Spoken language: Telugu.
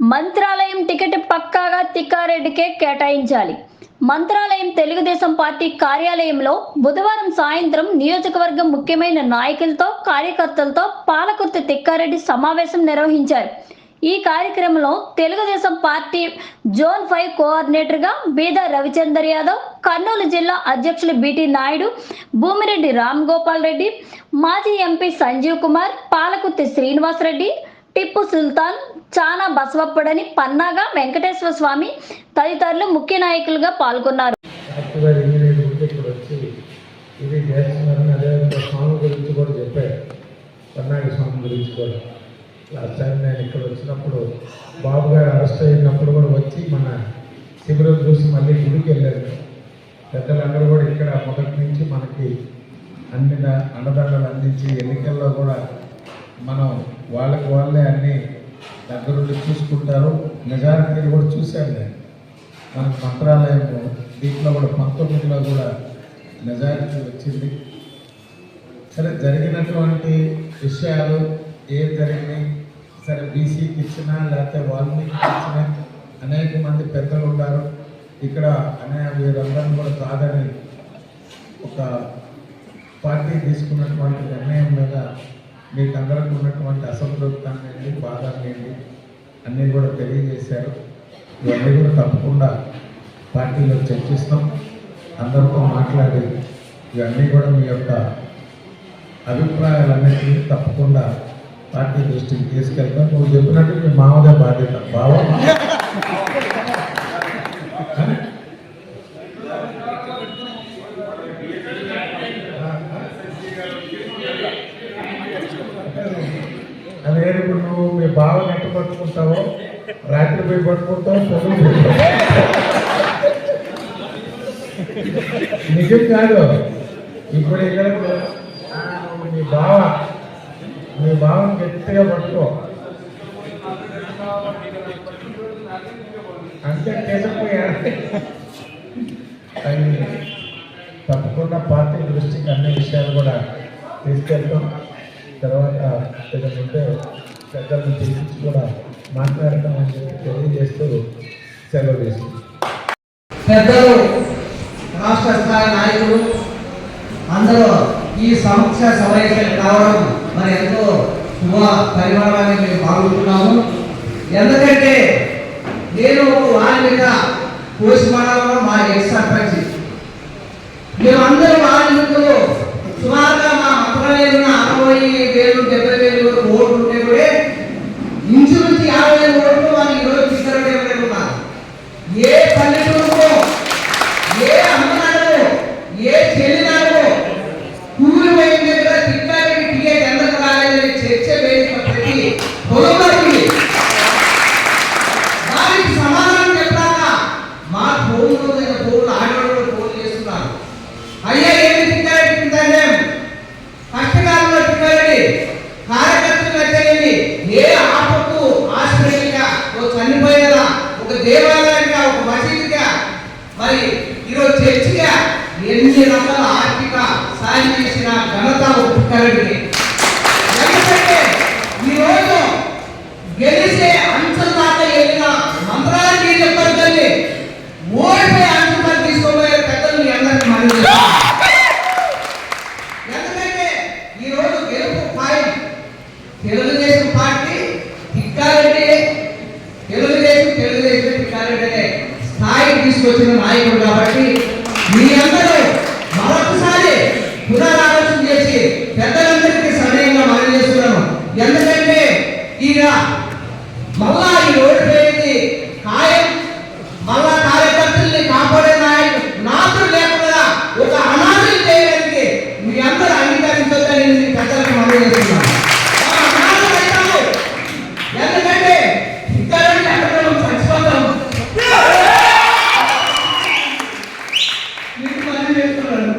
మంత్రాలయం టికెట్ పక్కాగా తిక్కారెడ్డికే కేటాయించాలి. మంత్రాలయం తెలుగుదేశం పార్టీ కార్యాలయంలో బుధవారం సాయంత్రం నియోజకవర్గం ముఖ్యమైన నాయకులతో కార్యకర్తలతో పాలకుర్తి తిక్కారెడ్డి సమావేశం నిర్వహించారు. ఈ కార్యక్రమంలో తెలుగుదేశం పార్టీ జోన్ ఫైవ్ కోఆర్డినేటర్గా బీదా రవిచందర్ యాదవ్ కర్నూలు జిల్లా అధ్యక్షులు బిటి నాయుడు భూమిరెడ్డి రామ్ గోపాల్ రెడ్డి మాజీ ఎంపీ సంజీవ్ కుమార్ పాలకుర్తి శ్రీనివాస్ రెడ్డి టిప్పు సుల్తాన్ చానా బసవప్పడని పన్నాగా వెంకటేశ్వర స్వామి తదితరులు ముఖ్య నాయకులుగా పాల్గొన్నారు. చెప్పారు. స్వామి గురించి కూడా. లాస్ట్ టైం నేను ఇక్కడ వచ్చినప్పుడు బాబు గారు అరెస్ట్ అయినప్పుడు కూడా వచ్చి మన శిబిరం చూసి మళ్ళీ గుడికి వెళ్ళారు. పెద్దలందరూ కూడా ఇక్కడ మొదటి నుంచి మనకి అన్ని అన్నదండలు అన్నదానాలు అందించి ఎన్నికల్లో కూడా మనం వాళ్ళకి వాళ్ళే అన్ని దగ్గరుండి చూసుకుంటారు. నిజానికి కూడా చూశాను నేను. మనకు మంత్రాలయం దీంట్లో కూడా పంతొమ్మిదిలో కూడా మెజారిటీ వచ్చింది. సరే జరిగినటువంటి విషయాలు ఏం జరిగినాయి? సరే బీసీకి ఇచ్చినా లేకపోతే వాల్మీకి ఇచ్చినా అనేక మంది పెద్దలు ఉన్నారు. ఇక్కడ అనే వీరందరూ కూడా కాదని ఒక పార్టీ తీసుకున్నటువంటి నిర్ణయం మీద మీకు అందరికి ఉన్నటువంటి అసంతృప్తాన్ని ఏంటి బాధల్ని ఏంటి అన్నీ కూడా తెలియజేశారు. ఇవన్నీ కూడా తప్పకుండా పార్టీలో చర్చిస్తాం. అందరితో మాట్లాడి ఇవన్నీ కూడా మీ యొక్క అభిప్రాయాలన్నింటినీ తప్పకుండా పార్టీ దృష్టికి తీసుకెళ్తాం. నువ్వు చెప్పినట్టు మీ మామదే బాధ్యత. బావ? అదే ఇప్పుడు నువ్వు మీ బావని ఎట్ట పట్టుకుంటావో రాత్రి పోయి పట్టుకుంటావు పొద్దున నిజం కాదు. ఇప్పుడు ఇక్కడ మీ బావ మీ బావని గట్టిగా పట్టుకో. అంతే కేసపోయా తప్పకుండా పార్టీ దృష్టికి అన్ని విషయాలు కూడా తీసుకెళ్తాం. తర్వాత ఏదైనా ఉంటే పెద్దలను చేసి కూడా మాట్లాడటం అని చెప్పి తెలియజేస్తూ సెలవు తీసుకుంటాం పెద్దలు రాష్ట్ర స్థాయి నాయకులు అందరూ ఈ సమస్య సమావేశానికి రావడం మరి ఎంతో శుభ పరిమాణాన్ని మేము భావిస్తున్నాము. ఎందుకంటే నేను ఒక వాల్మీక కోసిమాడంలో మా ఎక్స్ సర్పంచ్ మేమందరం ఈరోజు చర్చిగా ఎన్ని రకాల ఆర్థిక సాయం చేసిన ఘనత ఒప్పుకారండి ఎందుకంటే ఈరోజు గెలిచే అంచెల దాకా వెళ్ళిన మంత్రానికి చెప్పారు తల్లి ఓడిపోయి అంచెలు తీసుకోబోయే పెద్దలు మీ అందరికీ మనం ఎందుకంటే ఈ రోజు గెలుపు పాయి తెలుగుదేశం పార్టీ తిక్కారెడ్డి తెలుగుదేశం తెలుగుదేశం తిక్కారెడ్డి అనే స్థాయికి తీసుకొచ్చిన నాయకుడు కాబట్టి మీ అందరూ మరొకసారి పునరాలోచన చేసి పెద్దలందరికీ సడయంగా మనం చేస్తున్నాను ఎందుకంటే ఇక మళ్ళా ఈ రోడ్డు పోయింది ఖాయం మళ్ళా కార్యకర్తల్ని కాపాడే నాయకుడు నాతో లేకుండా ఒక అనాథలు చేయడానికి మీ అందరూ అంగీకరించొద్దని నేను మీ పెద్దలకు మనం చేస్తున్నాను మనం అనాథలు అవుతాము. ఎందుకంటే ఇక్కడ నుండి అక్కడ మనం చచ్చిపోతాం చేస్తున్నాడు